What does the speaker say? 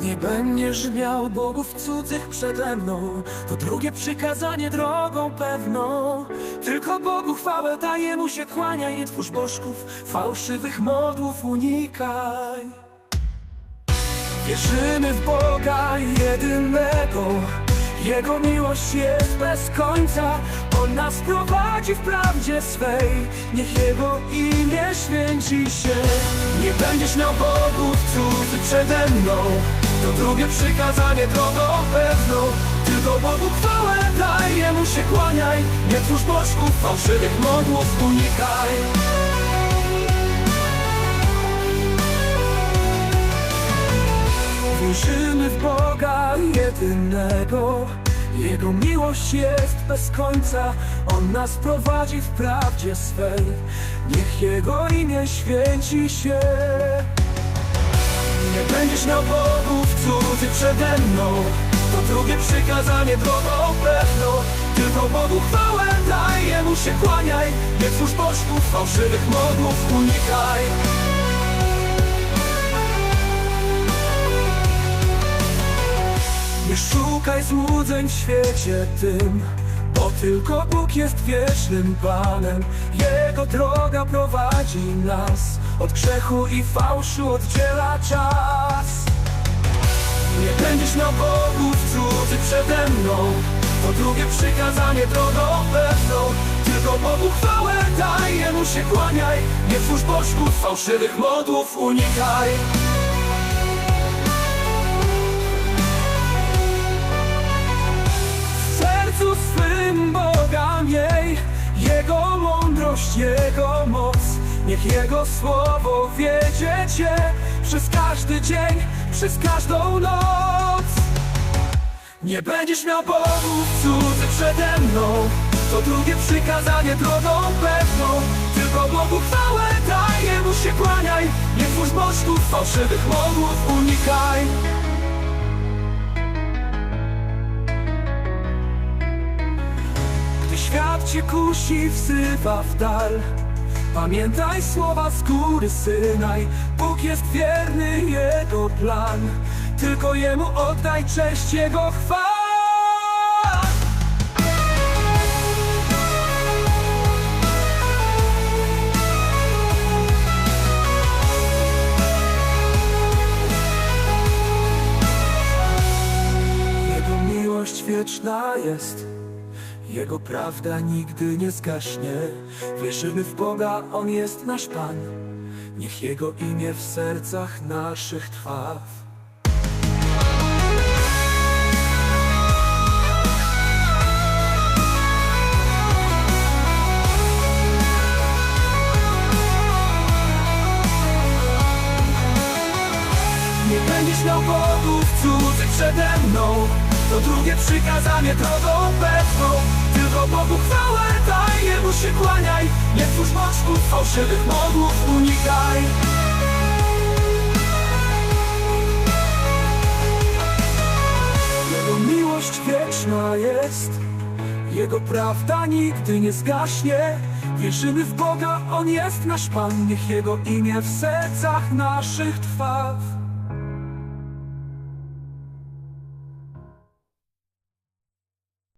Nie będziesz miał bogów cudzych przede mną. To drugie przykazanie drogą pewną. Tylko Bogu chwałę daje mu się kłaniaj Nie twórz bożków, fałszywych modłów unikaj. Wierzymy w Boga jedynego. Jego miłość jest bez końca. On nas prowadzi w prawdzie swej. Niech Jego imię święci się. Nie będziesz miał bogów cudzy przede mną To drugie przykazanie drogą pewną Tylko Bogu chwałę daj Jemu się kłaniaj. Nie twórz bożków, fałszywych modłów unikaj. Wierzymy w Boga jedynego. Jego miłość jest bez końca. On nas prowadzi w prawdzie swej. Niech Jego imię święci się. Nie będziesz bogów cudzy przede mną. To drugie przykazanie drogą pewną Tylko Bogu chwałę daj Jemu się kłaniaj. Nie twórz bożków, fałszywych modłów unikaj. Nie szukaj złudzeń w świecie tym Bo tylko Bóg jest wiecznym Panem. Jego droga prowadzi nas Od grzechu i fałszu oddziela czas Będziesz miał bogów cudzy przede mną. To drugie przykazanie drogą pewną Tylko Bogu chwałę daj Jemu się kłaniaj. Nie twórz bożków, fałszywych modłów unikaj. W sercu swym Boga miej. Jego mądrość, Jego moc. Niech Jego słowo wiedzie Cię. Przez każdy dzień, przez każdą noc Nie będziesz miał bogów cudzy przede mną. To drugie przykazanie drogą pewną. Tylko Bogu chwałę daj Jemu się kłaniaj. Nie twórz bożków, fałszywych modłów unikaj. Gdy świat cię kusi, wzywa w dal. Pamiętaj słowa z góry synaj. Bóg jest wierny, Jego plan Tylko Jemu oddaj cześć, Jego chwała. Jego miłość wieczna jest Jego prawda nigdy nie zgaśnie. Wierzymy w Boga, On jest nasz Pan. Niech Jego imię w sercach naszych trwa będziesz miał bogów cudzych przede mną. To drugie przykazanie drogą pewną. Tylko Bogu chwałę daj Jemu się kłaniaj. Nie twórz bożków, fałszywych modłów unikaj. Jego miłość wieczna jest. Jego prawda nigdy nie zgaśnie. Wierzymy w Boga, On jest nasz Pan. Niech Jego imię w sercach naszych trwa